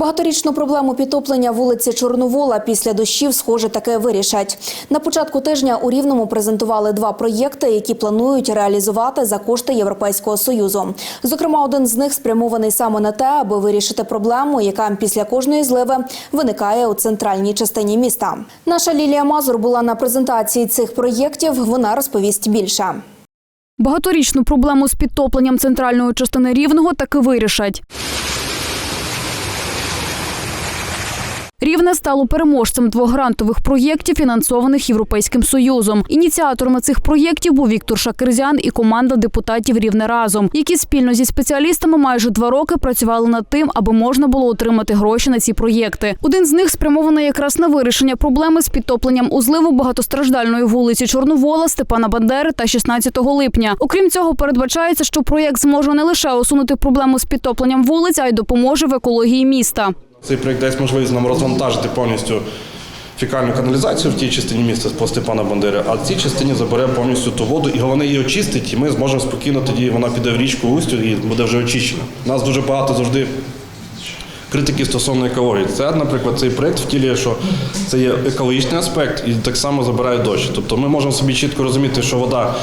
Багаторічну проблему підтоплення вулиці Чорновола після дощів, схоже, таки вирішать. На початку тижня у Рівному презентували два проєкти, які планують реалізувати за кошти Європейського союзу. Зокрема, один з них спрямований саме на те, аби вирішити проблему, яка після кожної зливи виникає у центральній частині міста. Наша Лілія Мазур була на презентації цих проєктів. Вона розповість більше. Багаторічну проблему з підтопленням центральної частини рівного таки вирішать. Рівне стало переможцем двох грантових проєктів, фінансованих Європейським Союзом. Ініціаторами цих проєктів був Віктор Шакирзян і команда депутатів Рівне разом, які спільно зі спеціалістами майже два роки працювали над тим, аби можна було отримати гроші на ці проєкти. Один з них спрямований якраз на вирішення проблеми з підтопленням у зливу багатостраждальної вулиці Чорновола, Степана Бандери та 16 липня. Окрім цього, передбачається, що проєкт зможе не лише усунути проблему з підтопленням вулиць, а й допоможе в екології міста. Цей проєкт дасть можливість нам розвантажити повністю фікальну каналізацію в тій частині міста по Степана Бандери, а в цій частині забере повністю ту воду і головне її очистить, і ми зможемо спокійно тоді вона піде в річку Устю і буде вже очищена. У нас дуже багато завжди критики стосовно екології. Це, наприклад, цей проєкт втілює, що це є екологічний аспект і так само забирає дощ. Тобто ми можемо собі чітко розуміти, що вода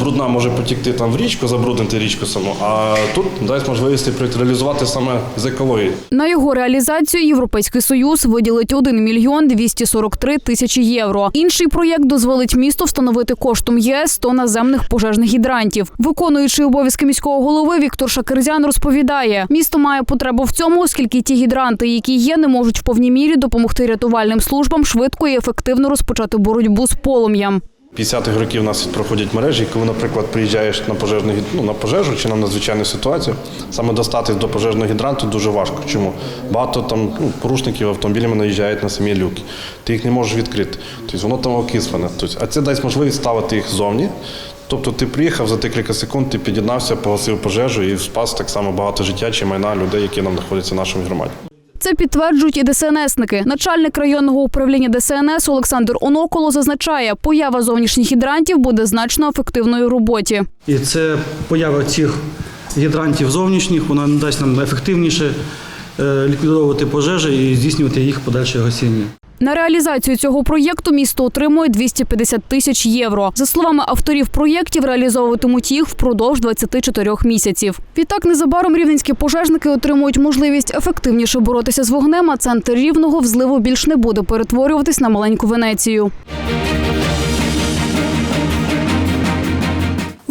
брудна може потікти там в річку, забруднити річку саму, а тут дасть можливість реалізувати саме з екології. На його реалізацію Європейський Союз виділить 1 мільйон 243 тисячі євро. Інший проєкт дозволить місту встановити коштом ЄС 100 наземних пожежних гідрантів. Виконуючий обов'язки міського голови Віктор Шакирзян розповідає, місто має потребу в цьому, оскільки ті гідранти, які є, не можуть в повній мірі допомогти рятувальним службам швидко і ефективно розпочати боротьбу з полум'ям. 50-х років у нас проходять мережі, коли, наприклад, приїжджаєш на пожежну ну, на пожежу чи на надзвичайну ситуацію, саме достати до пожежного гідранту дуже важко. Чому? Багато там ну, порушників автомобілями наїжджають на самі люки. Ти їх не можеш відкрити. Тобто воно там окислене. Тобто, а це дасть можливість ставити їх ззовні. Тобто ти приїхав за декілька секунд, ти під'єднався, погасив пожежу і спас так само багато життя чи майна людей, які нам знаходяться в нашому громаді. Це підтверджують і ДСНСники. Начальник районного управління ДСНС Олександр Оноколо зазначає, поява зовнішніх гідрантів буде значно ефективною роботі. І це поява цих гідрантів зовнішніх, вона дасть нам ефективніше е, ліквідовувати пожежі і здійснювати їх подальше гасіння. На реалізацію цього проєкту місто отримує 250 тисяч євро. За словами авторів проєктів, реалізовуватимуть їх впродовж 24 місяців. Відтак, незабаром рівненські пожежники отримують можливість ефективніше боротися з вогнем, а центр рівного в зливу більш не буде перетворюватись на маленьку Венецію.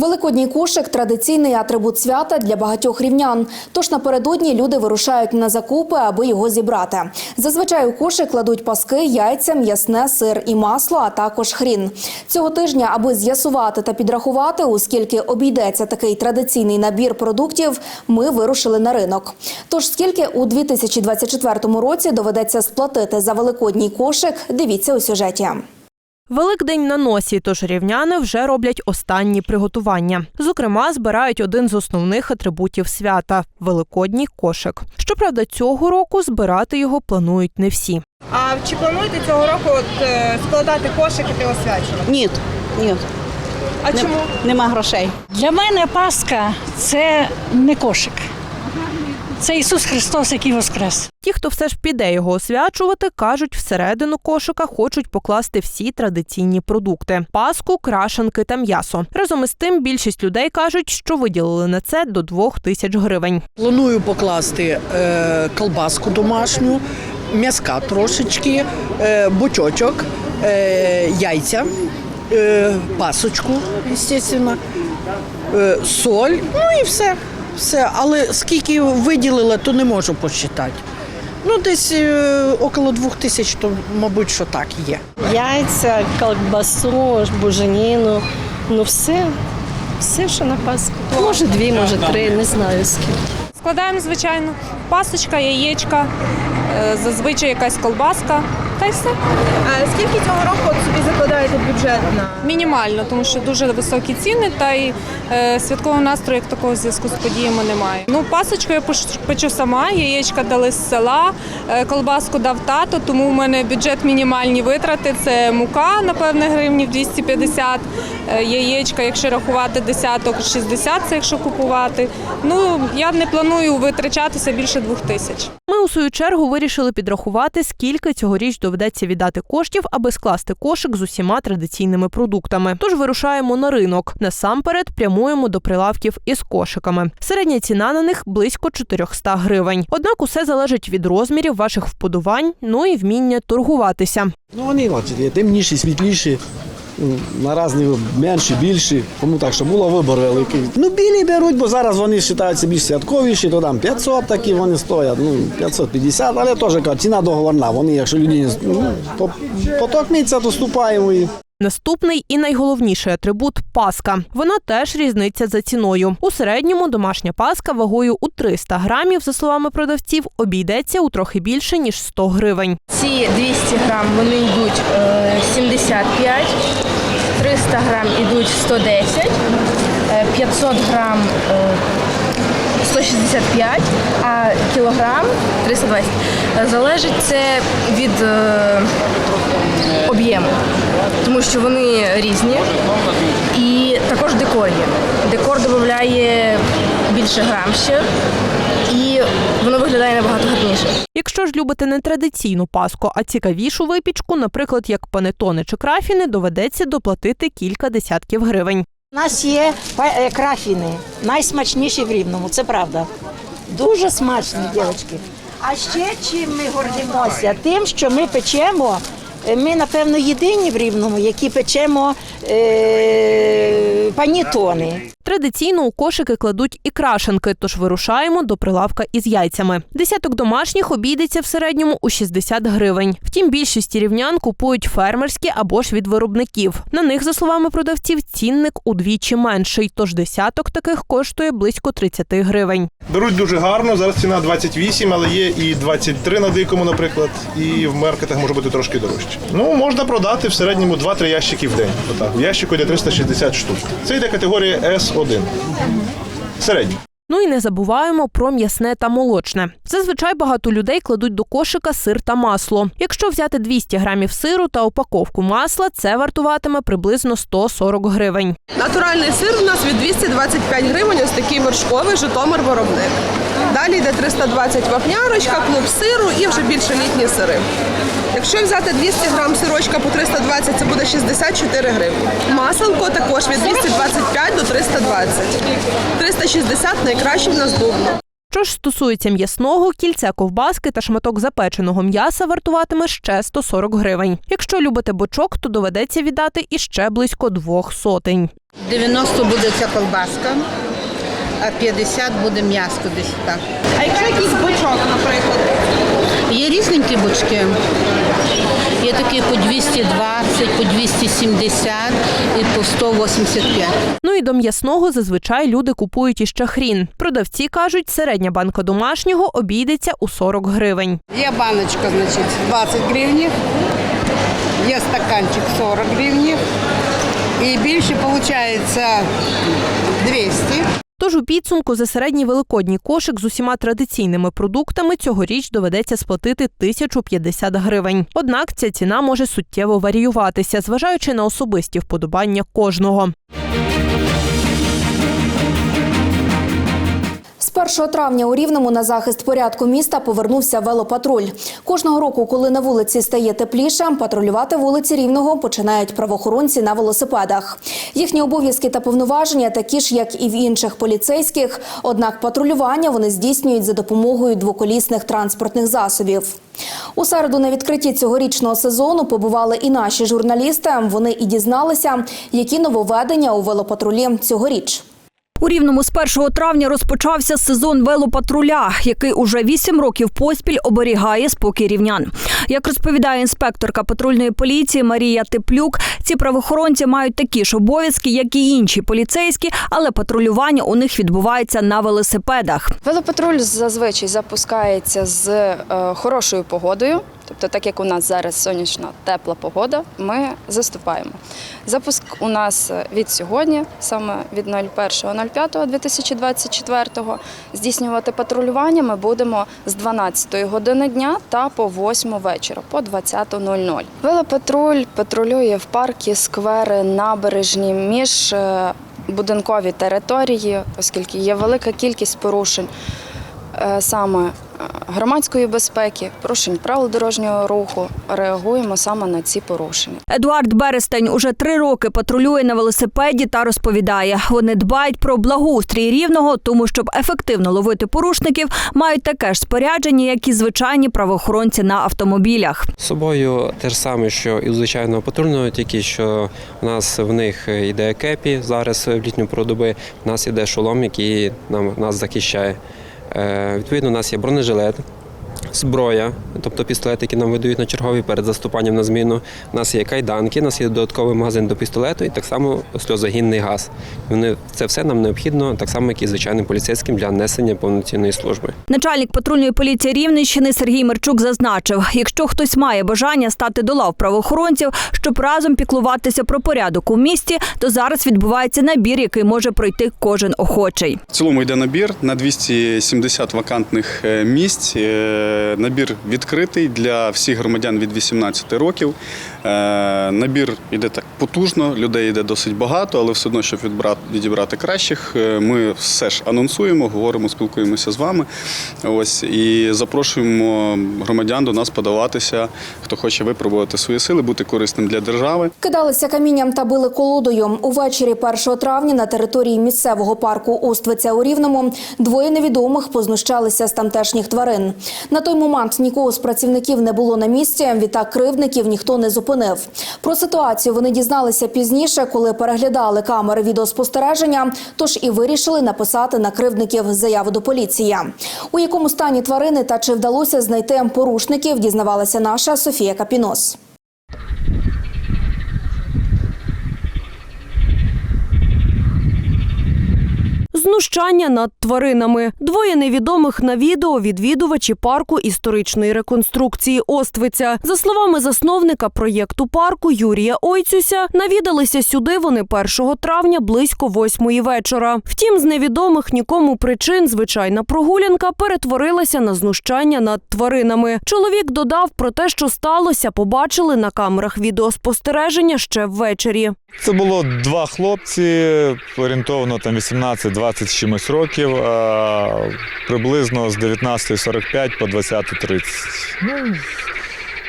Великодній кошик традиційний атрибут свята для багатьох рівнян. Тож напередодні люди вирушають на закупи, аби його зібрати. Зазвичай у кошик кладуть паски, яйця, м'ясне, сир і масло, а також хрін. Цього тижня, аби з'ясувати та підрахувати, у скільки обійдеться такий традиційний набір продуктів, ми вирушили на ринок. Тож скільки у 2024 році доведеться сплатити за великодній кошик, дивіться у сюжеті. Великдень на носі, тож рівняни вже роблять останні приготування. Зокрема, збирають один з основних атрибутів свята великодній кошик. Щоправда, цього року збирати його планують не всі. А чи плануєте цього року от, е, складати кошики та освячувати? Ні, ні, А не- чому? нема грошей. Для мене Пасха це не кошик. Це Ісус Христос, який воскрес. Ті, хто все ж піде його освячувати, кажуть, всередину кошика хочуть покласти всі традиційні продукти: паску, крашенки та м'ясо. Разом із тим, більшість людей кажуть, що виділили на це до двох тисяч гривень. Планую покласти е, колбаску домашню, м'яска трошечки, е, бочочок, е, яйця, е, пасочку, звісно, е, соль, ну і все. Все. Але скільки виділила, то не можу посчитати. Ну, десь е, около двох тисяч, то, мабуть, що так є. Яйця, колбасу, буженіну. Ну все, все, що на Пасху. Може дві, може три, не знаю скільки. Складаємо, звичайно, пасочка, яєчка, е, зазвичай якась колбаска та й все. А скільки цього року от собі закладаєте бюджет на Мінімально, тому що дуже високі ціни, та й е, святкового настрою як такого в зв'язку з подіями немає. Ну, пасочку я пеш- печу сама, яєчка дали з села, е, колбаску дав тато, тому в мене бюджет мінімальні витрати. Це мука, напевне, гривнів 250, е, яєчка, якщо рахувати десяток, 60, це якщо купувати. Ну, я не планую витрачатися більше двох тисяч. Ми у свою чергу вирішили підрахувати, скільки цьогоріч доведеться віддати коштів, аби скласти кошик з усіма традиційними продуктами. Тож вирушаємо на ринок. Насамперед прямуємо до прилавків із кошиками. Середня ціна на них близько 400 гривень. Однак усе залежить від розмірів ваших вподобань, ну і вміння торгуватися. Ну вони темніші, світліші, на різні менші, більші. Тому так, що було вибор великий. Ну, білі беруть, бо зараз вони вважаються більш святковіші, то там 500 такі вони стоять, ну 550, але теж ціна договорна. Вони, якщо людині ну, по- поток місяця, то ступаємо і Наступний і найголовніший атрибут паска. Вона теж різниця за ціною. У середньому домашня паска вагою у 300 грамів, за словами продавців, обійдеться у трохи більше ніж 100 гривень. Ці 200 грам вони йдуть е, 75, 300 грам йдуть 110, е, 500 грам е, 165, а кілограм 320. Е, Залежить це від е, об'єму, тому що вони різні. І також декор є. Декор додає більше грам ще, і воно виглядає набагато гарніше. Якщо ж любите не традиційну паску, а цікавішу випічку, наприклад, як панетони чи крафіни, доведеться доплатити кілька десятків гривень. У нас є е, крафіни, найсмачніші в Рівному, це правда. Дуже смачні, дівчатки. А ще чим ми гордимося? Тим, що ми печемо, е, ми, напевно, єдині в Рівному, які печемо е- панітони. Традиційно у кошики кладуть і крашенки, тож вирушаємо до прилавка із яйцями. Десяток домашніх обійдеться в середньому у 60 гривень. Втім, більшість рівнян купують фермерські або ж від виробників. На них, за словами продавців, цінник удвічі менший, тож десяток таких коштує близько 30 гривень. Беруть дуже гарно. Зараз ціна 28, але є і 23 на дикому, наприклад, і в маркетах може бути трошки дорожче. Ну можна продати в середньому 2-3 ящики в день. Отак. В ящику йде 360 штук. Це йде категорія С1. Середня. Ну і не забуваємо про м'ясне та молочне. Зазвичай багато людей кладуть до кошика сир та масло. Якщо взяти 200 грамів сиру та упаковку масла, це вартуватиме приблизно 140 гривень. Натуральний сир у нас від 225 гривень, ось такий вершковий Житомир виробник. Далі йде 320 вапнярочка, клуб сиру і вже більше літні сири. Якщо взяти 200 грам сирочка по 320, це буде 64 гривні. Маселко також від 225 до 320. 360 найкраще в нас дубно. Що ж стосується м'ясного, кільце ковбаски та шматок запеченого м'яса вартуватиме ще 140 гривень. Якщо любите бочок, то доведеться віддати іще близько двох сотень. 90 буде ця колбаска, а 50 буде м'ясо десь так. А якщо якийсь бочок, наприклад, Є різненькі бочки. Є такі по 220, по 270 і по 185. Ну і до м'ясного зазвичай люди купують іще хрін. Продавці кажуть, середня банка домашнього обійдеться у 40 гривень. Є баночка, значить, 20 гривень, є стаканчик 40 гривень. І більше виходить 200. Тож у підсумку за середній великодній кошик з усіма традиційними продуктами цьогоріч доведеться сплатити 1050 гривень. Однак ця ціна може суттєво варіюватися, зважаючи на особисті вподобання кожного. З 1 травня у Рівному на захист порядку міста повернувся велопатруль. Кожного року, коли на вулиці стає тепліше, патрулювати вулиці Рівного починають правоохоронці на велосипедах. Їхні обов'язки та повноваження такі ж, як і в інших поліцейських. Однак патрулювання вони здійснюють за допомогою двоколісних транспортних засобів. У середу на відкритті цьогорічного сезону побували і наші журналісти. Вони і дізналися, які нововведення у велопатрулі цьогоріч. У Рівному з 1 травня розпочався сезон велопатруля, який уже 8 років поспіль оберігає спокій рівнян. Як розповідає інспекторка патрульної поліції Марія Теплюк, ці правоохоронці мають такі ж обов'язки, як і інші поліцейські, але патрулювання у них відбувається на велосипедах. Велопатруль зазвичай запускається з е, хорошою погодою. Тобто, так як у нас зараз сонячна тепла погода, ми заступаємо. Запуск у нас від сьогодні, саме від 01.05.2024, здійснювати патрулювання ми будемо з 12 години дня та по 8 вечора, по 20.00. Велопатруль патрулює в парки, сквери, набережні, між е, будинкові території, оскільки є велика кількість порушень саме е, громадської безпеки, порушень правил дорожнього руху. Реагуємо саме на ці порушення. Едуард Берестень уже три роки патрулює на велосипеді та розповідає, вони дбають про благоустрій рівного, тому щоб ефективно ловити порушників, мають таке ж спорядження, як і звичайні правоохоронці на автомобілях. З собою те ж саме, що і у звичайного патрульного, тільки що у нас в них йде кепі зараз в літню пору доби, у нас іде шолом, який нам нас захищає. Е, Відповідно, у нас є бронежилет, зброя, тобто пістолет, який нам видають на чергові перед заступанням на зміну. У нас є кайданки, у нас є додатковий магазин до пістолету і так само сльозогінний газ. Вони це все нам необхідно, так само, як і звичайним поліцейським для несення повноцінної служби. Начальник патрульної поліції Рівненщини Сергій Мерчук зазначив, якщо хтось має бажання стати до лав правоохоронців, щоб разом піклуватися про порядок у місті, то зараз відбувається набір, який може пройти кожен охочий. В цілому йде набір на 270 вакантних е, місць. Е, Набір відкритий для всіх громадян від 18 років. Е, Набір йде так потужно, людей йде досить багато, але все одно, щоб відібрати кращих, е, ми все ж анонсуємо, говоримо, спілкуємося з вами. Ось і запрошуємо громадян до нас подаватися, хто хоче випробувати свої сили, бути корисним для держави. Кидалися камінням та били колодою. Увечері 1 травня на території місцевого парку Оствиця у Рівному двоє невідомих познущалися з тамтешніх тварин. На той момент нікого з працівників не було на місці. Відтак кривдників ніхто не зупинив. Про ситуацію вони дізналися пізніше, коли переглядали камери відеоспостереження. Тож і вирішили написати на кривдників заяву до поліції. У якому стані тварини та чи вдалося знайти порушників, дізнавалася наша Софія Капінос. Знущання над тваринами. Двоє невідомих на відео відвідувачі парку історичної реконструкції Оствиця. За словами засновника проєкту парку Юрія Ойцюся, навідалися сюди вони 1 травня близько восьмої вечора. Втім, з невідомих нікому причин звичайна прогулянка перетворилася на знущання над тваринами. Чоловік додав про те, що сталося, побачили на камерах відеоспостереження ще ввечері. Це було два хлопці, орієнтовно там 18-20 чимось років, а приблизно з 19.45 по 20.30. Ну,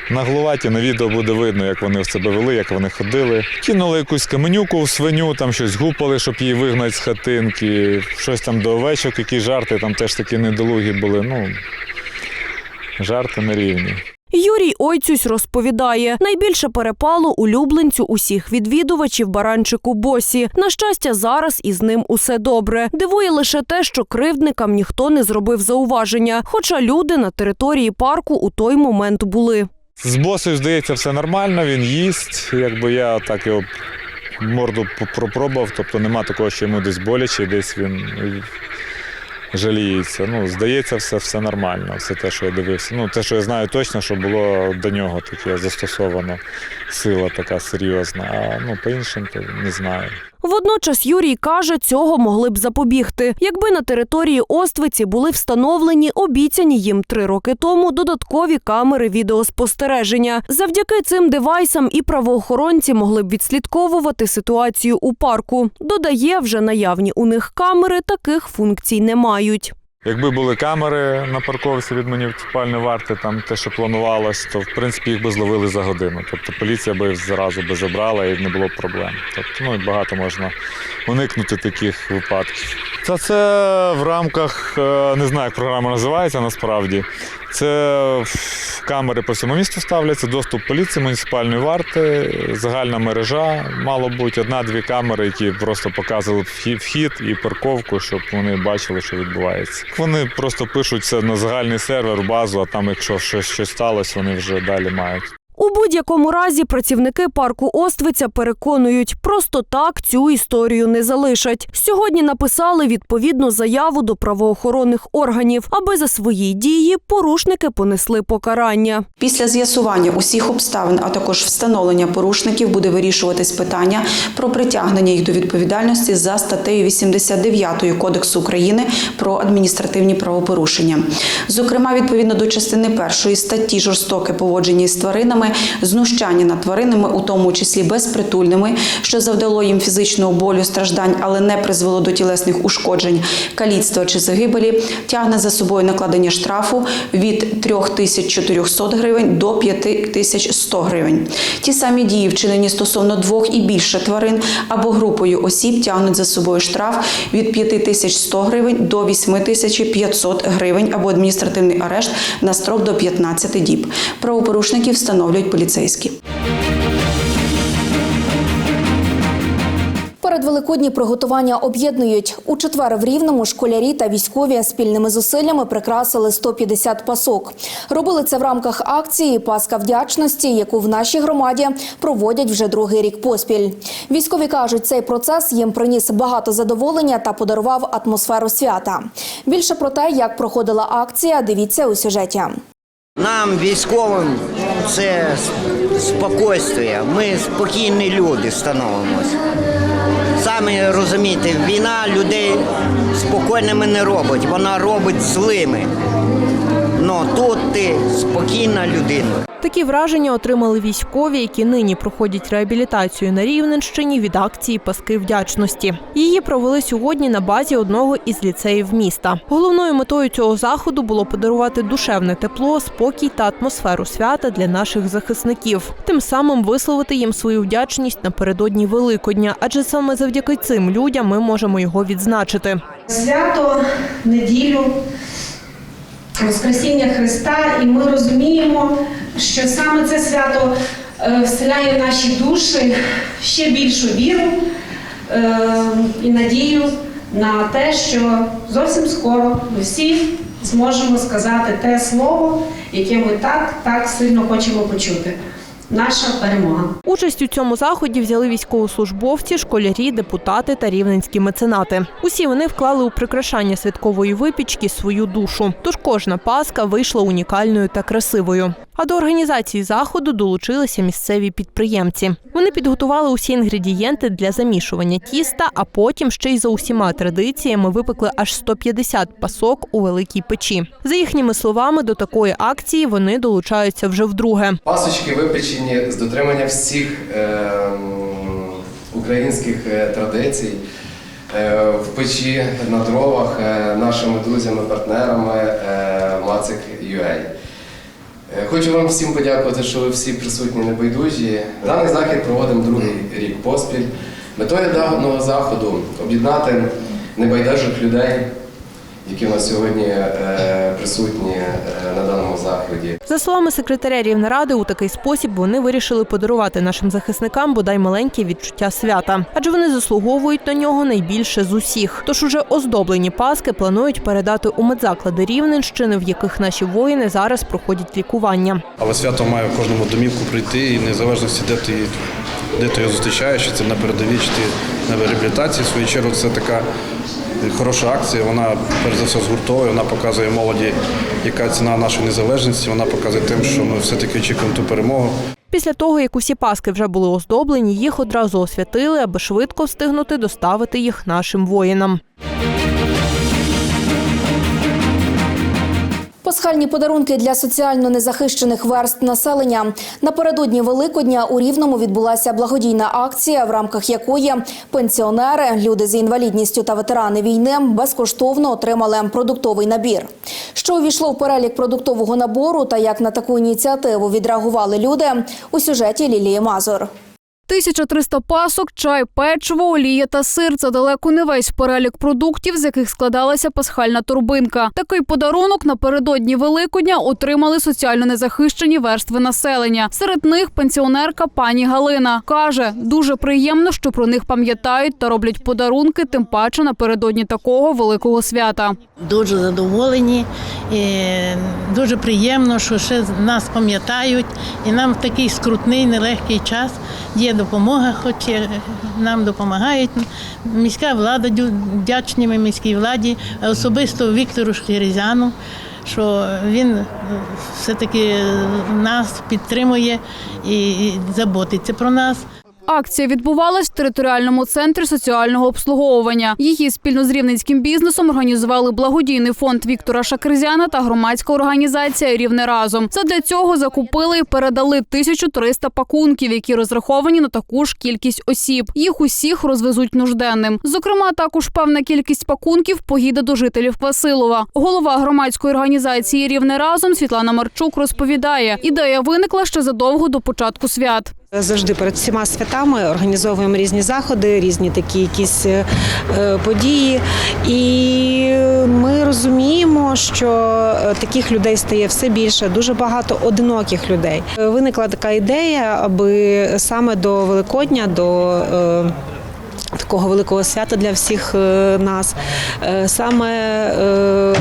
наглуваті на відео буде видно, як вони в себе вели, як вони ходили. Кинули якусь каменюку в свиню, там щось гупали, щоб її вигнати з хатинки, щось там до овечок, які жарти, там теж такі недолугі були. Ну, жарти на рівні. Юрій Ойцюсь розповідає, найбільше перепало улюбленцю усіх відвідувачів баранчику Босі. На щастя, зараз із ним усе добре. Дивує лише те, що кривдникам ніхто не зробив зауваження, хоча люди на території парку у той момент були. З босою, здається, все нормально, він їсть. Якби я так його морду пропробував, тобто нема такого, що йому десь боляче, десь він жаліється. Ну, здається, все, все нормально, все те, що я дивився. Ну, те, що я знаю точно, що було до нього таке застосовано сила така серйозна, а ну, по іншим то не знаю. Водночас Юрій каже, цього могли б запобігти, якби на території Оствиці були встановлені обіцяні їм три роки тому додаткові камери відеоспостереження. Завдяки цим девайсам і правоохоронці могли б відслідковувати ситуацію у парку. Додає, вже наявні у них камери таких функцій не мають. Якби були камери на парковці від муніципальної варти, там те, що планувалось, то в принципі їх би зловили за годину. Тобто поліція би зразу би забрала і не було б проблем. Тобто, ну багато можна уникнути таких випадків. Це це в рамках е, не знаю, як програма називається насправді. Це камери по всьому місту ставляться, доступ поліції, муніципальної варти, загальна мережа, мало бути одна-дві камери, які просто показували вхід і парковку, щоб вони бачили, що відбувається. Вони просто пишуть це на загальний сервер, базу, а там, якщо щось, щось сталося, вони вже далі мають. У будь-якому разі працівники парку Оствиця переконують, просто так цю історію не залишать. Сьогодні написали відповідну заяву до правоохоронних органів, аби за свої дії порушники понесли покарання. Після з'ясування усіх обставин, а також встановлення порушників, буде вирішуватись питання про притягнення їх до відповідальності за статтею 89 Кодексу України про адміністративні правопорушення. Зокрема, відповідно до частини першої статті жорстоке поводження із тваринами, знущання над тваринами, у тому числі безпритульними, що завдало їм фізичного болю, страждань, але не призвело до тілесних ушкоджень, каліцтва чи загибелі, тягне за собою накладення штрафу від 3400 гривень до 5100 гривень. Ті самі дії, вчинені стосовно двох і більше тварин або групою осіб, тягнуть за собою штраф від 5100 гривень до 8500 гривень або адміністративний арешт на строк до 15 діб. Правопорушників встановлюють поліцейські. Передвеликодні приготування об'єднують. У четвер в Рівному школярі та військові спільними зусиллями прикрасили 150 пасок. Робили це в рамках акції Паска вдячності, яку в нашій громаді проводять вже другий рік поспіль. Військові кажуть, цей процес їм приніс багато задоволення та подарував атмосферу свята. Більше про те, як проходила акція, дивіться у сюжеті. Нам, військовим, це спокійствие. Ми спокійні люди становимося. Самі розумієте, війна людей спокійними не робить, вона робить злими. Ну тут ти спокійна людина. Такі враження отримали військові, які нині проходять реабілітацію на Рівненщині від акції Паски вдячності. Її провели сьогодні на базі одного із ліцеїв міста. Головною метою цього заходу було подарувати душевне тепло, спокій та атмосферу свята для наших захисників, тим самим висловити їм свою вдячність напередодні Великодня, адже саме завдяки цим людям ми можемо його відзначити. свято, неділю, Воскресіння Христа, і ми розуміємо, що саме це свято е, вселяє в наші душі ще більшу віру е, і надію на те, що зовсім скоро ми всі зможемо сказати те слово, яке ми так, так сильно хочемо почути. Наша перемога. Участь у цьому заході взяли військовослужбовці, школярі, депутати та рівненські меценати. Усі вони вклали у прикрашання святкової випічки свою душу. Тож кожна паска вийшла унікальною та красивою. А до організації заходу долучилися місцеві підприємці. Вони підготували усі інгредієнти для замішування тіста, а потім ще й за усіма традиціями випекли аж 150 пасок у великій печі. За їхніми словами, до такої акції вони долучаються вже вдруге. Пасочки випечені з дотриманням всіх е, українських традицій. Е, в печі на дровах е, нашими друзями, партнерами е, Мацик UA. Е, Хочу вам всім подякувати, що ви всі присутні небайдужі. Даний захід проводимо другий рік поспіль. Метою даного заходу об'єднати небайдужих людей, які у нас сьогодні е, присутні е, на даному заході. За словами секретаря Рівнеради, у такий спосіб вони вирішили подарувати нашим захисникам бодай маленьке відчуття свята, адже вони заслуговують на нього найбільше з усіх. Тож уже оздоблені паски планують передати у медзаклади Рівненщини, в яких наші воїни зараз проходять лікування. Але свято має в кожному домівку прийти, і незалежно де ти, де ти його зустрічаєш, чи це на передовій, чи ти на реабілітації. В свою чергу це така хороша акція. Вона перш за все згуртовує, вона показує молоді, яка ціна нашої незалежності. Вона показує тим, що ми все-таки очікуємо ту перемогу. Після того, як усі паски вже були оздоблені, їх одразу освятили, аби швидко встигнути доставити їх нашим воїнам. Пасхальні подарунки для соціально незахищених верст населення. Напередодні Великодня у Рівному відбулася благодійна акція, в рамках якої пенсіонери, люди з інвалідністю та ветерани війни безкоштовно отримали продуктовий набір. Що увійшло в перелік продуктового набору та як на таку ініціативу відреагували люди у сюжеті Лілії Мазур. 1300 пасок, чай, печиво, олія та сир це далеко не весь перелік продуктів, з яких складалася пасхальна торбинка. Такий подарунок напередодні Великодня отримали соціально незахищені верстви населення. Серед них пенсіонерка пані Галина каже, дуже приємно, що про них пам'ятають та роблять подарунки, тим паче напередодні такого великого свята. Дуже задоволені, дуже приємно, що ще нас пам'ятають, і нам в такий скрутний, нелегкий час є допомога, хоч нам допомагають. Міська влада вдячні міській владі, особисто Віктору Шкірізяну, що він все-таки нас підтримує і заботиться про нас. Акція відбувалась в територіальному центрі соціального обслуговування. Її спільно з рівненським бізнесом організували благодійний фонд Віктора Шакризяна та громадська організація Рівне разом. Задля цього закупили і передали 1300 пакунків, які розраховані на таку ж кількість осіб. Їх усіх розвезуть нужденним. Зокрема, також певна кількість пакунків поїде до жителів Василова. Голова громадської організації Рівне разом Світлана Марчук розповідає, ідея виникла ще задовго до початку свят. Завжди перед всіма святами організовуємо різні заходи, різні такі якісь е, події. І ми розуміємо, що е, таких людей стає все більше, дуже багато одиноких людей. Е, Виникла така ідея, аби саме до Великодня, до е, Такого великого свята для всіх е, нас е, саме е,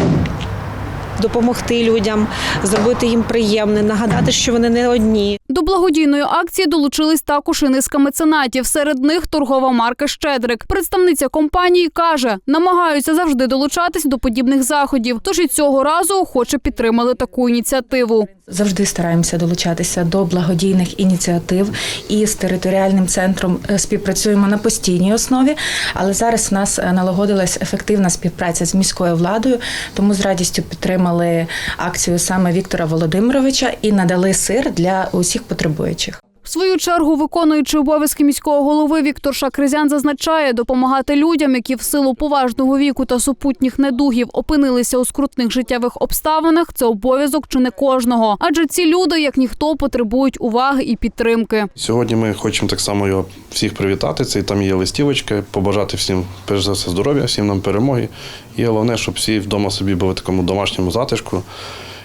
допомогти людям, зробити їм приємне, нагадати, що вони не одні. До благодійної акції долучились також і низка меценатів. Серед них торгова марка Щедрик. Представниця компанії каже, намагаються завжди долучатись до подібних заходів. Тож і цього разу охоче підтримали таку ініціативу. Завжди стараємося долучатися до благодійних ініціатив і з територіальним центром е, співпрацюємо на постійній основі. Але зараз в нас е, налагодилась ефективна співпраця з міською владою, тому з радістю підтримали акцію саме Віктора Володимировича і надали сир для усіх потребуючих. В свою чергу, виконуючи обов'язки міського голови Віктор Шакризян зазначає, допомагати людям, які в силу поважного віку та супутніх недугів опинилися у скрутних життєвих обставинах. Це обов'язок чи не кожного. Адже ці люди, як ніхто, потребують уваги і підтримки. Сьогодні ми хочемо так само його всіх привітати. Це і там є листівочка, побажати всім, перш за все, здоров'я, всім нам перемоги. І головне, щоб всі вдома собі були в такому домашньому затишку.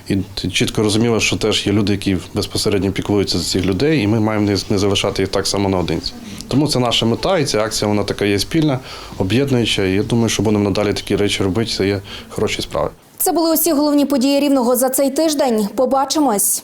І чітко розуміла, що теж є люди, які безпосередньо піклуються за цих людей, і ми маємо не- залишати їх так само наодинці. Тому це наша мета, і ця акція вона така є спільна, об'єднуюча. І я думаю, що будемо надалі такі речі робити. Це є хороші справи. Це були усі головні події рівного за цей тиждень. Побачимось.